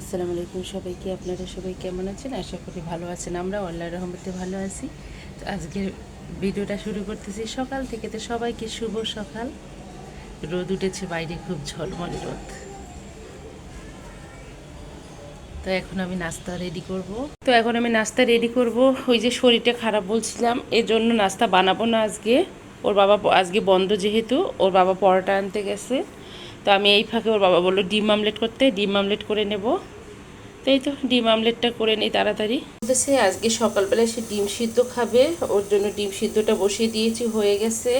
আসসালামু আলাইকুম সবাইকে, আপনারা সবাই কেমন আছেন? আশা করি ভালো আছেন। আমরা আল্লাহ রহমতে ভালো আছি। তো আজকের ভিডিওটা শুরু করতেছি। সকাল থেকে তো সবাইকে শুভ সকাল। রোদ উঠেছে, বাইরে খুব ঝলমলে রোদ। তো এখন আমি নাস্তা রেডি করব। তো এখন আমি নাস্তা রেডি করব। ওই যে শরীরটা খারাপ বলছিলাম এর জন্য নাস্তা বানাবো না আজকে। ওর বাবা আজকে বন্ধ যেহেতু, ওর বাবা পরোটা আনতে গেছে। তো আমি এই ফাঁকে ওর বাবা বলল, ডিম আমলেট করতে, ডিম আমলেট করে নেব। তো এই তো, ডিম আমলেটটা করে নেই তাড়াতাড়ি। সে আজকে সকালবেলায় সে ডিম সিদ্ধ খাবে, ওর জন্য ডিম সিদ্ধটা বসিয়ে দিয়েছি, হয়ে গেছে।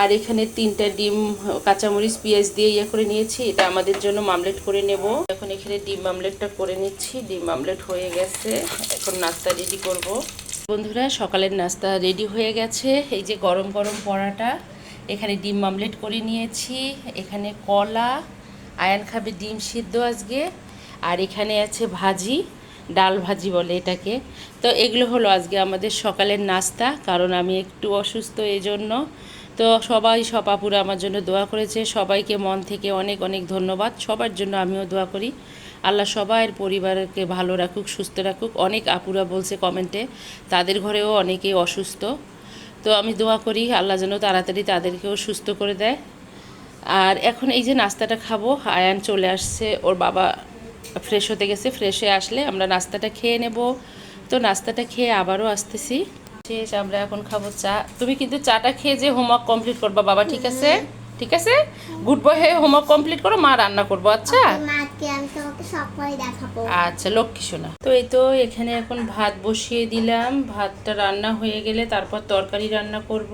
আর এখানে তিনটা ডিম, কাঁচামরিচ, পেঁয়াজ দিয়ে ইয়ে করে নিয়েছি, এটা আমাদের জন্য মামলেট করে নেব। এখন এখানে ডিম মামলেটটা করে নিচ্ছি, ডিম মামলেট হয়ে গেছে। এখন নাস্তা রেডি করব। বন্ধুরা, সকালের নাস্তা রেডি হয়ে গেছে। এই যে গরম গরম পরাটা, এখানে ডিম মামলেট করে নিয়েছি। এখানে কলা, আয়ান খাবে ডিম সিদ্ধ আজকে। আর এখানে আছে ভাজি, ডাল ভাজি বলে এটাকে। তো এগুলো হলো আজকে আমাদের সকালের নাস্তা, কারণ আমি একটু অসুস্থ এই জন্য তো সবাই সপাপুরা আমার জন্য দোয়া করেছে। সবাইকে মন থেকে অনেক অনেক ধন্যবাদ। সবার জন্য আমিও দোয়া করি। আল্লাহ সবার পরিবারকে ভালো রাখুক, সুস্থ রাখুক। অনেক আপুরা বলছে কমেন্টে, তাদের ঘরেও অনেকেই অসুস্থ। তো আমি দোয়া করি, আল্লাহ যেন তাড়াতাড়ি তাদেরকেও সুস্থ করে দেয়। আর এখন এই যে নাস্তাটা খাব, আয়ান চলে আসছে, ওর বাবা ফ্রেশ হতে গেছে ফ্রেশ হয়ে আসলে আমরা নাস্তাটা খেয়ে নেব। তো নাস্তাটা খেয়ে আবারও আসতেছি। শেষ আমরা এখন খাব চা। তুমি কিন্তু চাটা খেয়ে যে হোমওয়ার্ক কমপ্লিট করবা বাবা ঠিক আছে? ঠিক আছে? গুড বয় হয়ে হোমওয়ার্ক কমপ্লিট করো মা রান্না করব আচ্ছা? আমি তোমাকে সব করে দেখাবো। আচ্ছা লক্ষ্মী সোনা। তো এই তো এখানে এখন ভাত বসিয়ে দিলাম। ভাতটা রান্না হয়ে গেলে তারপর তরকারি রান্না করব।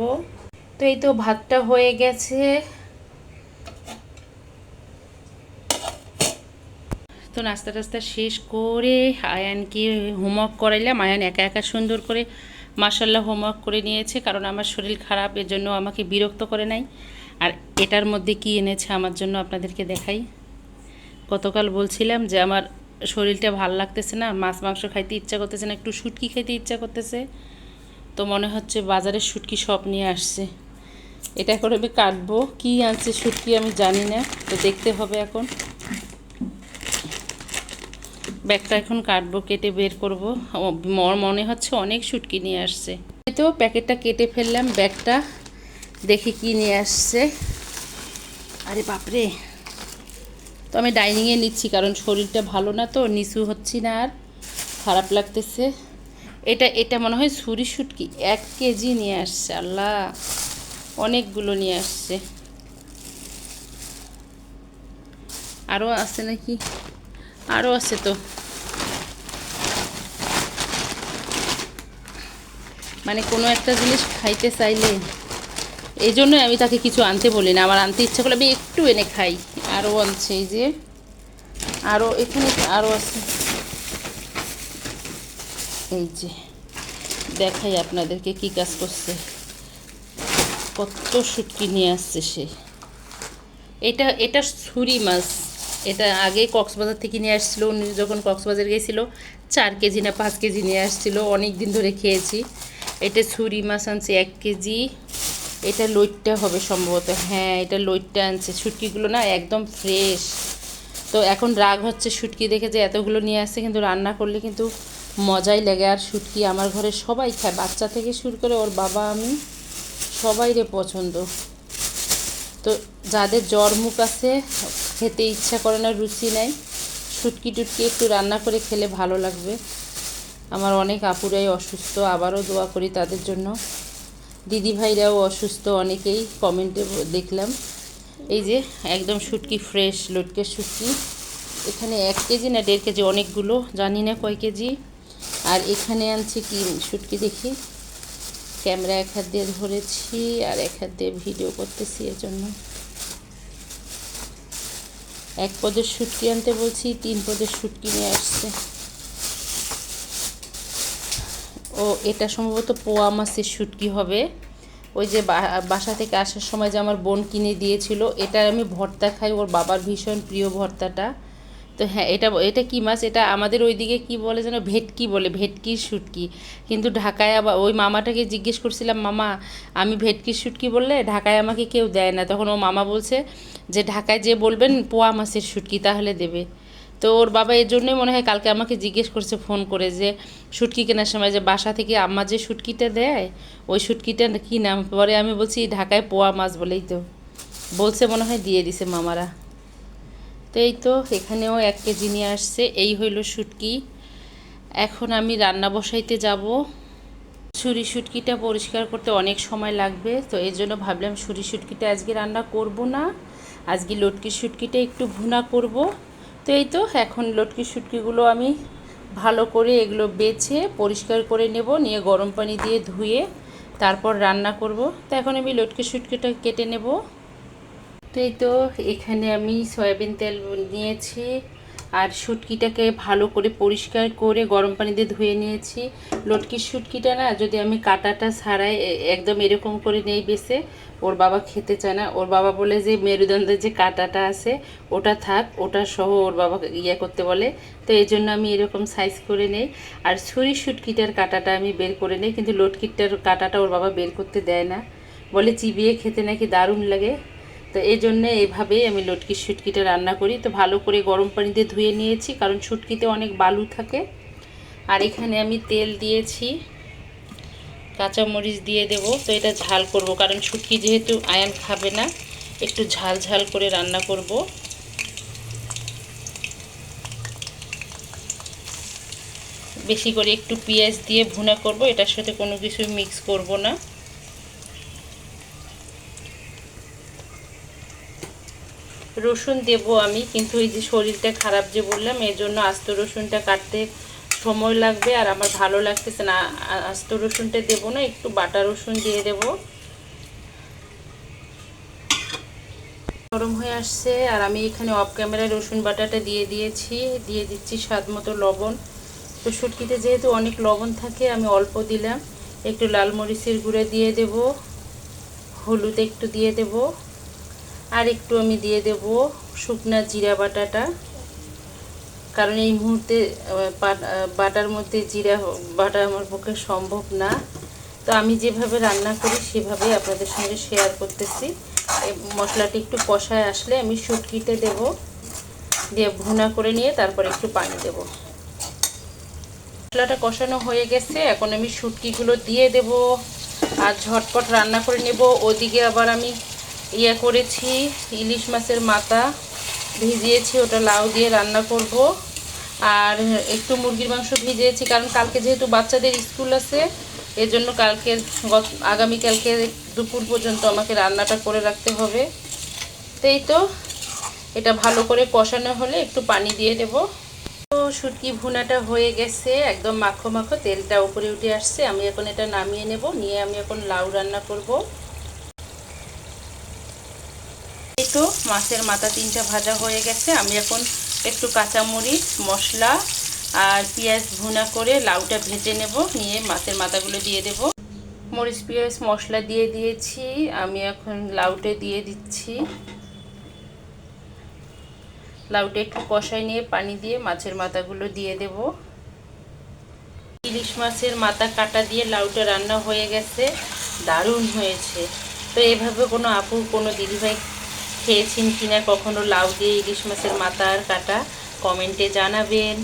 তো এই তো ভাতটা হয়ে গেছে। তো নাস্তা টাস্তা শেষ করে আয়ানকে হোমওয়ার্ক করাইলাম। আয়ান একা একা সুন্দর করে মাসাল্লাহ হোমওয়ার্ক করে নিয়েছে কারণ আমার শরীর খারাপ এর জন্য আমাকে বিরক্ত করে নাই। আর এটার মধ্যে কি এনেছে আমার জন্য আপনাদেরকে দেখাই। গতকাল বলছিলাম যে আমার শরীরটা ভালো লাগতেছে না, মাছ, মাংস খাইতে ইচ্ছা করতেছে না, একটু শুটকি খাইতে ইচ্ছা করতেছে। তো মনে হচ্ছে বাজারে শুটকি সব নিয়ে আসছে। এটা করে আমি কাটবো। কী আনছে শুটকি আমি জানি না, তো দেখতে হবে এখন। ব্যাগটা এখন কাটবো, কেটে বের করব। মনে হচ্ছে অনেক শুটকি নিয়ে আসছে। তো প্যাকেটটা কেটে ফেললাম, ব্যাগটা। দেখি কি নিয়ে আসছে। আরে বাপরে! তো আমি ডাইনিংয়ে নিচ্ছি, কারণ শরীরটা ভালো না তো, নিচু হচ্ছি না আর, খারাপ লাগতেছে। এটা এটা মনে হয় ছুরি শুটকি এক কেজি নিয়ে আসছে, আল্লাহ! অনেকগুলো নিয়ে আসছে। আরও আছে নাকি? আরও আছে তো। মানে কোনো একটা জিনিস খাইতে চাইলে এই জন্যই আমি তাকে কিছু আনতে বলি না। আমার আনতে ইচ্ছা করলে আমি একটু এনে খাই। আরও আনছে এই যে আরও এখানে আরও আছে। এই যে, দেখাই আপনাদেরকে কি কাজ করছে। কত শুটকি নিয়ে আসছে সে। এটা এটা ছুরি মাছ। এটা আগে কক্সবাজার থেকে নিয়ে আসছিল, উনি যখন কক্সবাজার গিয়েছিল চার কেজি না পাঁচ কেজি নিয়ে আসছিল অনেক দিন ধরে খেয়েছি। এটা ছুরি, মাছ আনছে এক কেজি। এটা লইটটা হবে সম্ভবত। হ্যাঁ এটা লইটটা আনছে। শুটকিগুলো না একদম ফ্রেশ। তো এখন রাগ হচ্ছে শুটকি দেখে যে এতগুলো নিয়ে আসছে, কিন্তু রান্না করলে কিন্তু মজাই লাগে। আর শুটকি আমার ঘরে সবাই খায়। বাচ্চা থেকে শুরু করে ওর বাবা, আমি সবাই রে পছন্দ। তো যাদের জ্বর মুখ আছে খেতে ইচ্ছা করে না, রুচি নেই। শুটকি টুটকি একটু রান্না করে খেলে ভালো লাগবে। আমার অনেক আপুরাই অসুস্থ, আবারও দোয়া করি তাদের জন্য। দিদি ভাইরাও অসুস্থ, অনেকেই কমেন্টে দেখলাম। এই যে, একদম শুটকি ফ্রেশ লটকে শুটকি। এখানে এক কেজি না দেড় কেজি অনেকগুলো, জানি না কয় কেজি। আর এখানে আনছি কি শুটকি দেখি। ক্যামেরা এক হাত দিয়ে ধরেছি আর এক হাত দিয়ে ভিডিও করতেছি এর জন্য এক পদের শুটকি আনতে বলছি, তিন পদের শুটকি নিয়ে আসছে। ও, এটা সম্ভবত পোয়া মাছের শুটকি হবে। ওই যে বাসা থেকে আসার সময় যে আমার বোন কিনে দিয়েছিল, এটা আমি ভর্তা খাই, ওর বাবার ভীষণ প্রিয় ভর্তাটা। তো হ্যাঁ এটা এটা কী মাছ? এটা আমাদের ওইদিকে কি বলে যেন? ভেটকি বলে, ভেটকির শুটকি। কিন্তু ঢাকায় আবার ওই মামাটাকে জিজ্ঞেস করছিলাম, মামা, আমি ভেটকির শুটকি বললে ঢাকায় আমাকে কেউ দেয় না। তখন ও মামা বলছে যে, ঢাকায় যে বলবেন পোয়া মাছের শুটকি, তাহলে দেবে। তো ওর বাবা এর জন্যই মনে হয় কালকে আমাকে জিজ্ঞেস করছে, ফোন করে যে, শুটকি কেনার সময় যে বাসা থেকে আম্মা যে শুটকিটা দেয়, ওই শুটকিটা কী নাম? পরে আমি বলছি, ঢাকায় পোয়া মাছ বলেই তো। বলছে মনে হয়, দিয়ে দিছে মামারা। তো এই তো, এখানেও এক কেজি নিয়ে আসছে। এই হইল শুটকি। এখন আমি রান্না বসাইতে যাব। ছুরি শুটকিটা পরিষ্কার করতে অনেক সময় লাগবে, তো এই জন্য ভাবলাম ছুরি শুটকিটা আজকে রান্না করব না। আজকে লটকির শুটকিটা একটু ভুনা করব। তো এই তো, এখন লটকির শুটকিগুলো আমি ভালো করে এগুলো বেছে পরিষ্কার করে নেব, নিয়ে গরম পানি দিয়ে ধুয়ে তারপর রান্না করব। তো এখন আমি লটকি শুটকিটা কেটে নেব। তো এই তো, এখানে আমি সয়াবিন তেল নিয়েছি আর শুটকিটাকে ভালো করে পরিষ্কার করে গরম পানি দিয়ে ধুয়ে নিয়েছি। লটকির শুটকিটা না, যদি আমি কাটাটা ছাড়াই একদম এরকম করে নেই বেছে ওর বাবা খেতে চায় না। ওর বাবা বলে যে, মেরুদণ্ডের যে কাটাটা আছে, ওটা থাক, ওটা সহ ওর বাবা ইয়ে করতে বলে। তো এই জন্য আমি এরকম সাইজ করে নেই। আর ছুরি শুটকিটার কাটাটা আমি বের করে নেই, কিন্তু লটকিটার কাটাটা ওর বাবা বের করতে দেয় না। বলে, চিবিয়ে খেতে নাকি দারুণ লাগে। তো এই জন্যে এইভাবেই আমি লটকির শুটকিটা রান্না করি। তো ভালো করে গরম পানিতে ধুয়ে নিয়েছি, কারণ শুটকিতে অনেক বালু থাকে। আর এখানে আমি তেল দিয়েছি, কাঁচামরিচ দিয়ে দেব। তো এটা ঝাল করব, কারণ শুটকি যেহেতু আয়ান খাবে না, একটু ঝাল ঝাল করে রান্না করব। বেশি করে একটু পেঁয়াজ দিয়ে ভুনা করব, এটার সাথে কোনো কিছু মিক্স করব না। রসুন দেব আমি, কিন্তু এই যে শরীরটা খারাপ যে বললাম এই জন্য আস্ত রসুনটা কাটতে সময় লাগবে আর আমার ভালো লাগতেছে না। আস্ত রসুনটা দেবো না, একটু বাটা রসুন দিয়ে দেব। গরম হয়ে আসছে আর আমি এখানে অফ ক্যামেরায় রসুন বাটাটা দিয়ে দিয়েছি, দিয়ে দিচ্ছি স্বাদ মতো লবণ। তো শুটকিতে যেহেতু অনেক লবণ থাকে, আমি অল্প দিলাম। একটু লাল মরিচের গুঁড়ো দিয়ে দেব, হলুদ একটু দিয়ে দেবো। আর একটু আমি দিয়ে দেব শুকনা জিরা বাটাটা। কারণ এই মুহূর্তে বাটার মধ্যে জিরা বাটা আমার পক্ষে সম্ভব না। তো আমি যেভাবে রান্না করি, সেভাবেই আপনাদের সঙ্গে শেয়ার করতেছি। মশলাটি একটু কষায় আসলে আমি শুটকিতে দেব। দিয়ে ভুনা করে নিয়ে তারপর একটু পানি দেব। মশলাটা কষানো হয়ে গেছে, এখন আমি শুটকিগুলো দিয়ে দেব। আর ঝটপট রান্না করে নেব। ওদিকে আবার আমি ইয়ে করেছি, ইলিশ মাছের মাথা ভিজিয়েছি, ওটা লাউ দিয়ে রান্না করব। আর একটু মুরগির মাংস ভিজিয়েছি, কারণ কালকে যেহেতু বাচ্চাদের স্কুল আছে, এজন্য কালকে গত- আগামীকালকে দুপুর পর্যন্ত আমাকে রান্নাটা করে রাখতে হবে। তো এই তো, এটা ভালো করে কষানো হলে একটু পানি দিয়ে দেব। তো শুটকি ভুনাটা হয়ে গেছে, একদম মাখো মাখো, তেলটা উপরে উঠে আসছে, আমি এখন এটা নামিয়ে নেব, নিয়ে আমি এখন লাউ রান্না করব এই তো মাছের মাথা তিনটা ভাজা হয়ে গেছে। আমি এখন একটু কাঁচামরিচ, মশলা আর পেঁয়াজ ভুনা করে লাউটা ভেজে নেব, নিয়ে মাছের মাথাগুলো দিয়ে দেব। মরিচ, পেঁয়াজ, মশলা দিয়ে দিয়েছি। আমি এখন লাউটা দিয়ে দিচ্ছি। লাউটা একটু কষাই নিয়ে পানি দিয়ে মাছের মাথাগুলো দিয়ে দেব। ইলিশ মাছের মাথা কাটা দিয়ে লাউটা রান্না হয়ে গেছে। দারুণ হয়েছে। তো এভাবে কোনো আপু, কোনো দিদিভাই খেয়েছেন কিনা, কখনো লাউ দিয়ে ইলিশ মাছের মাথার কাটা কমেন্টে জানাবেন।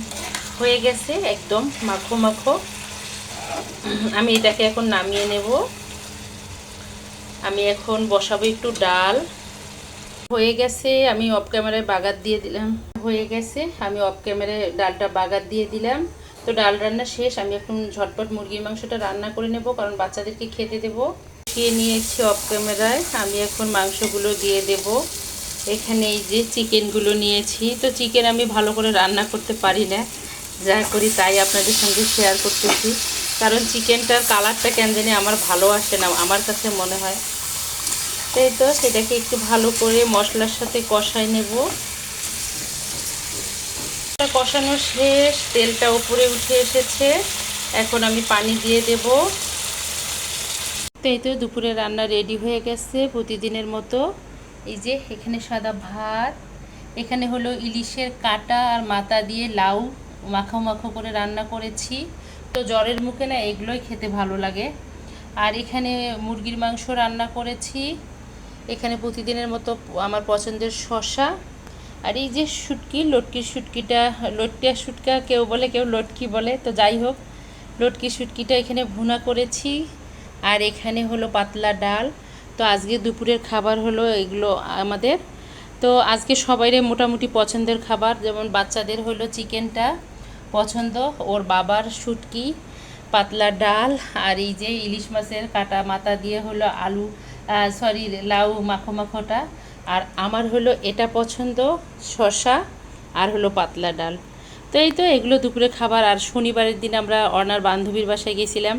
হয়ে গেছে একদম মাখো মাখো। আমি এটাকে এখন নামিয়ে নেব। আমি এখন বসাবো একটু ডাল। হয়ে গেছে, আমি অফ ক্যামেরায় বাগার দিয়ে দিলাম। হয়ে গেছে, আমি অফ ক্যামেরায় ডালটা বাগার দিয়ে দিলাম। তো ডাল রান্না শেষ, আমি এখন ঝটপট মুরগির মাংসটা রান্না করে নেব, কারণ বাচ্চাদেরকে খেতে দেবো। খেয়ে নিয়েছি অফ ক্যামেরায় আমি এখন মাংসগুলো দিয়ে দেব। এখানে এই যে চিকেনগুলো নিয়েছি। তো চিকেন আমি ভালো করে রান্না করতে পারি না। যা করি তাই আপনাদের সঙ্গে শেয়ার করতেছি। কারণ চিকেনটার কালারটা কেন জানি আমার ভালো আসে না, আমার কাছে মনে হয়। তাই তো সেটাকে একটু ভালো করে মশলার সাথে কষাই নেব। কষানো শেষ, তেলটা উপরে উঠে এসেছে। এখন আমি পানি দিয়ে দেব। তো এই তো দুপুরে রান্না রেডি হয়ে গেছে প্রতিদিনের মতো। এই যে এখানে সাদা ভাত, এখানে হলো ইলিশের কাটা আর মাথা দিয়ে লাউ মাখো মাখো করে রান্না করেছি। তো জ্বরের মুখে না এগুলোই খেতে ভালো লাগে। আর এখানে মুরগির মাংস রান্না করেছি। এখানে প্রতিদিনের মতো আমার পছন্দের শশা আর এই যে শুটকি, লটকির শুটকিটা, লটকিয়া শুটকা কেউ বলে, কেউ লটকি বলে, তো যাই হোক লটকি শুটকিটা এখানে ভুনা করেছি। আর এখানে হলো পাতলা ডাল। তো আজকে দুপুরের খাবার হলো এগুলো আমাদের। তো আজকে সবাইরে মোটামুটি পছন্দের খাবার, যেমন বাচ্চাদের হলো চিকেনটা পছন্দ, ওর বাবার শুটকি, পাতলা ডাল, আর এই যে ইলিশ মাছের কাটা মাথা দিয়ে হলো আলু সরি, লাউ মাখো মাখোটা। আর আমার হলো এটা পছন্দ, শসা, আর হলো পাতলা ডাল। তো এই তো এগুলো দুপুরে খাবার। আর শনিবারের দিন আমরা অর্ণার বান্ধবীর বাসায় গেছিলাম।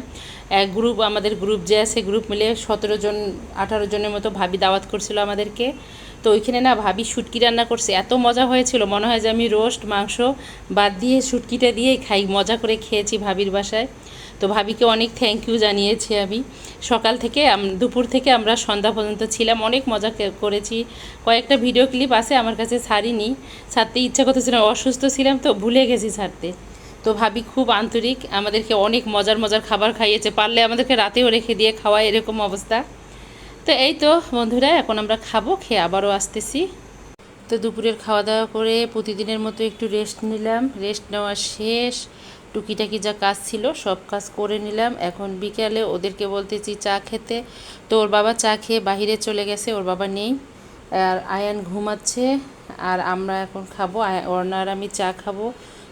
গ্রুপ আমাদের গ্রুপ যে আছে গ্রুপ মিলে সতেরো জন আঠারো জনের মতো ভাবি দাওয়াত করছিল আমাদেরকে। তো ওইখানে না ভাবি শুটকি রান্না করছে এত মজা হয়েছিল। মনে হয় যে আমি রোস্ট মাংস বাদ দিয়ে শুটকিটা দিয়েই খাই মজা করে খেয়েছি ভাবির বাসায়। তো ভাবিকে অনেক থ্যাংক ইউ জানিয়েছি আমি। সকাল থেকে দুপুর থেকে আমরা সন্ধ্যা পর্যন্ত ছিলাম অনেক মজা করেছি। কয়েকটা ভিডিও ক্লিপ আছে আমার কাছে ছাড়িনি। ছাড়তে ইচ্ছা করতেছিল না, অসুস্থ ছিলাম তো ভুলে গেছি ছাড়তে। তো ভাবি খুব আন্তরিক, আমাদেরকে অনেক মজার মজার খাবার খাইয়েছে, পারলে আমাদেরকে রাতেও রেখে দিয়ে খাওয়া এরকম অবস্থা। তো এই তো বন্ধুরা, এখন আমরা খাব, খেয়ে আবারও আসতেছি। তো দুপুরের খাওয়া দাওয়া করে প্রতিদিনের মতো একটু রেস্ট নিলাম রেস্ট নেওয়া শেষ। টুকিটাকি যা কাজ ছিল সব কাজ করে নিলাম। এখন বিকেলে ওদেরকে বলতেছি চা খেতে। তো ওর বাবা চা খেয়ে বাহিরে চলে গেছে, ওর বাবা নেই। আর আয়ান ঘুমাচ্ছে, আর আমরা এখন খাব অর্ণা আমি চা খাব।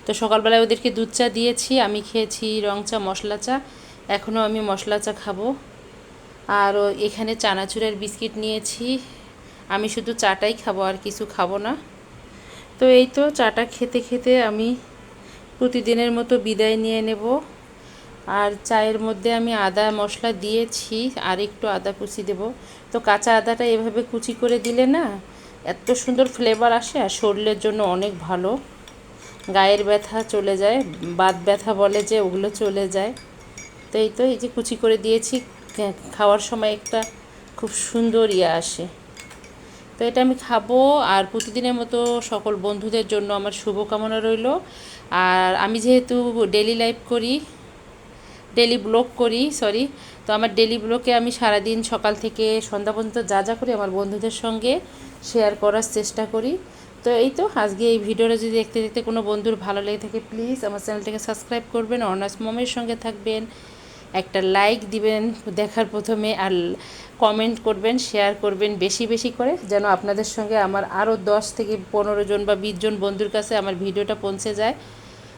তো সকালবেলায় ওদেরকে দুধ চা দিয়েছি, আমি খেয়েছি রং চা, মশলা চা, এখনও আমি মশলা চা খাব। আর এখানে চানাচুরের বিস্কিট নিয়েছি, আমি শুধু চাটাই খাব, আর কিছু খাব না। তো এই তো চাটা খেতে খেতে আমি প্রতিদিনের মতো বিদায় নিয়ে নেব। আর চায়ের মধ্যে আমি আদা মশলা দিয়েছি, আর একটু আদা কুচি দেব। তো কাঁচা আদাটা এভাবে কুচি করে দিলে না, এত সুন্দর ফ্লেভার আসে, আর শরীরের জন্য অনেক ভালো। গায়ের ব্যথা চলে যায়, বাত ব্যথা বলে যে ওগুলো চলে যায়। তো এই তো এই যে কুচি করে দিয়েছি খাওয়ার সময় একটা খুব সুন্দর ইয়ে আসে। তো এটা আমি খাব আর প্রতিদিনের মতো সকল বন্ধুদের জন্য আমার শুভকামনা রইল। আর আমি যেহেতু ডেলি লাইফ করি ডেলি ব্লগ করি সরি তো আমার ডেলি ব্লগে আমি সারাদিন সকাল থেকে সন্ধ্যা পর্যন্ত যা যা করি আমার বন্ধুদের সঙ্গে শেয়ার করার চেষ্টা করি। তো এই তো, আজকে এই ভিডিওটা যদি দেখতে দেখতে কোনো বন্ধুর ভালো লেগে থাকে প্লিজ আমার চ্যানেলটাকে সাবস্ক্রাইব করবেন, অনার্স মমের সঙ্গে থাকবেন, একটা লাইক দিবেন দেখার প্রথমে, আর কমেন্ট করবেন শেয়ার করবেন বেশি বেশি করে, যেন আপনাদের সঙ্গে আমার আরও দশ থেকে পনেরো জন বা বিশ জন বন্ধুর কাছে আমার ভিডিওটা পৌঁছে যায়।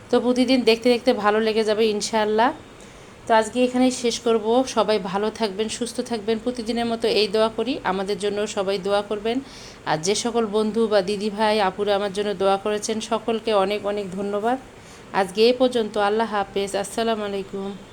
তো প্রতিদিন দেখতে দেখতে ভালো লেগে যাবে, ইনশাআল্লাহ। তো আজকে এখানেই শেষ করব। সবাই ভালো থাকবেন, সুস্থ থাকবেন। প্রতিদিনের মতো এই দোয়া করি। আমাদের জন্য সবাই দোয়া করবেন। আর যে সকল বন্ধু বা দিদি ভাই, আপুরা আমার জন্য দোয়া করেছেন, সকলকে অনেক অনেক ধন্যবাদ। আজকে এ পর্যন্ত। আল্লাহ হাফেজ। আসসালামু আলাইকুম।